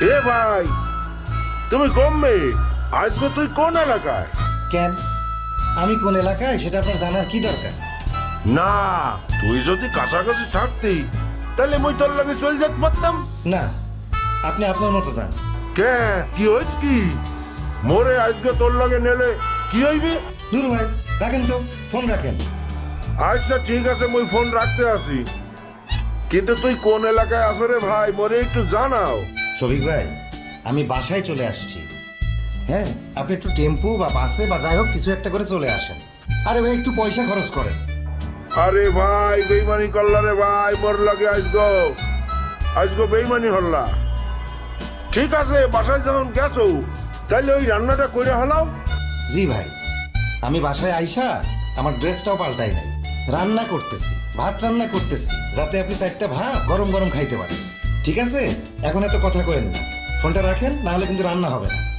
ভাই তুমি কমবে আজকে তুই কোন এলাকায়? কেন? আমি কোন এলাকায়? সেটা আপনার জানার কি দরকার? না তুই যদি কাছাকাছি থাকতি তাহলে মুই তোর লাগে চলে যেতে পারতাম। না আপনি আপনার মতো যান। কে? কি হয়েছ কি? মোরে আজকে তোর লাগে নেলে কি হইবে? দূর ভাই রাখেন তো ফোন রাখেন। আচ্ছা ঠিক আছে মুই ফোন রাখতে আসি। কিন্তু তুই কোন এলাকায় আছো রে ভাই মোরে একটু জানাও। শফিক ভাই আমি বাসায় চলে আসছি। হ্যাঁ আপনি একটু টেম্পু বা বাসে বা যাই হোক কিছু একটা করে চলে আসেন। আরে ভাই একটু পয়সা খরচ করেন। আরে ভাই বেইমানি করলা রে ভাই মোর লাগে আজগো। আজগো বেইমানি হল্লা। ঠিক আছে বাসায় যখন গেছো তাহলে ওই রান্নাটা করে হলাও। জি ভাই আমি বাসায় আইসা আমার ড্রেসটাও পাল্টাই নাই। রান্না করতেছি ভাত রান্না করতেছি যাতে আপনি চারটা ভাত গরম গরম খাইতে পারেন। ঠিক আছে? এখন এত কথা কয়েন না। ফোনটা রাখেন নাহলে কিন্তু রান্না হবে না।